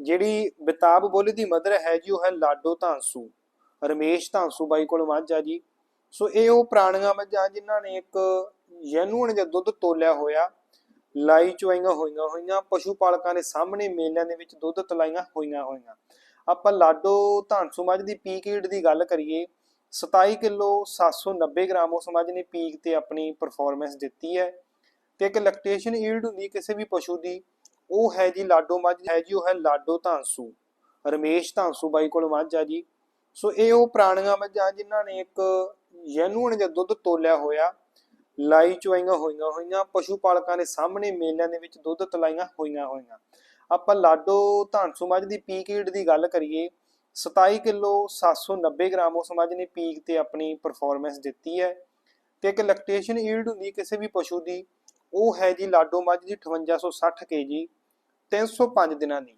ਜਿਹੜੀ ਬਿਤਾਬ ਬੋਲੀ ਦੀ ਮਦਰ ਹੈ ਜੀ, ਉਹ ਹੈ ਲਾਡੋ ਧਾਂਸੂ। ਰਮੇਸ਼ ਧਾਂਸੂ ਬਾਈ ਕੋਲ ਮੱਝ ਆ ਜੀ। ਸੋ ਇਹ ਉਹ ਪੁਰਾਣੀਆਂ ਮੱਝਾਂ ਜਿਨ੍ਹਾਂ ਨੇ ਇੱਕ ਜੈਨੂਨ ਜਿਹਾ ਦੁੱਧ ਤੋਲਿਆ ਹੋਇਆ, ਲਾਈ ਚੁਆਈਆਂ ਹੋਈਆਂ ਹੋਈਆਂ, ਪਸ਼ੂ ਪਾਲਕਾਂ ਦੇ ਸਾਹਮਣੇ ਮੇਲਿਆਂ ਦੇ ਵਿੱਚ ਦੁੱਧ ਤਲਾਈਆਂ ਹੋਈਆਂ ਹੋਈਆਂ। ਆਪਾਂ ਲਾਡੋ ਧਾਂਸੂ ਮੱਝ ਦੀ ਪੀਕ ਈਡ ਦੀ ਗੱਲ ਕਰੀਏ 27 ਕਿਲੋ 790 ਗ੍ਰਾਮ ਉਸ ਮੱਝ ਨੇ ਪੀਕ ਤੇ ਆਪਣੀ ਪਰਫਾਰਮੈਂਸ ਦਿੱਤੀ ਹੈ ਤੇ ਇੱਕ ਲੈਕਟੇਸ਼ਨ ਈਲਡ ਹੁੰਦੀ ਕਿਸੇ ਵੀ ਪਸ਼ੂ ਦੀ ਉਹ ਹੈ ਜੀ ਲਾਡੋ ਮੱਝ, ਹੈ ਜੀ ਉਹ ਹੈ ਲਾਡੋ ਧਾਂਸੂ। ਰਮੇਸ਼ ਧਾਂਸੂ ਬਾਈ ਕੋਲ ਮੱਝ ਆ ਜੀ। ਸੋ ਇਹ ਉਹ ਪੁਰਾਣੀਆਂ ਮੱਝਾਂ ਜਿਨ੍ਹਾਂ ਨੇ ਇੱਕ ਜੈਨੂਨ ਜਿਹਾ ਦੁੱਧ ਤੋਲਿਆ ਹੋਇਆ, ਲਾਈ ਚੁਆਈਆਂ ਹੋਈਆਂ ਹੋਈਆਂ, ਪਸ਼ੂ ਪਾਲਕਾਂ ਦੇ ਸਾਹਮਣੇ ਮੇਲਿਆਂ ਦੇ ਵਿੱਚ ਦੁੱਧ ਤਲਾਈਆਂ ਹੋਈਆਂ ਹੋਈਆਂ। ਆਪਾਂ ਲਾਡੋ ਧਾਂਸੂ ਮੱਝ ਦੀ ਪੀਕ ਈਡ ਦੀ ਗੱਲ ਕਰੀਏ 27 ਕਿਲੋ 790 ਗ੍ਰਾਮ ਉਸ ਮੱਝ ਨੇ ਪੀਕ ਤੇ ਆਪਣੀ ਪਰਫਾਰਮੈਂਸ ਦਿੱਤੀ ਹੈ ਤੇ ਇੱਕ ਲੈਕਟੇਸ਼ਨ ਈਲਡ ਹੁੰਦੀ ਕਿਸੇ ਵੀ ਪਸ਼ੂ ਦੀ ਉਹ ਹੈ ਜੀ ਲਾਡੋ ਮੱਝ ਦੀ 5860 ਕੇਜੀ 305 ਦਿਨਾਂ ਦੀ।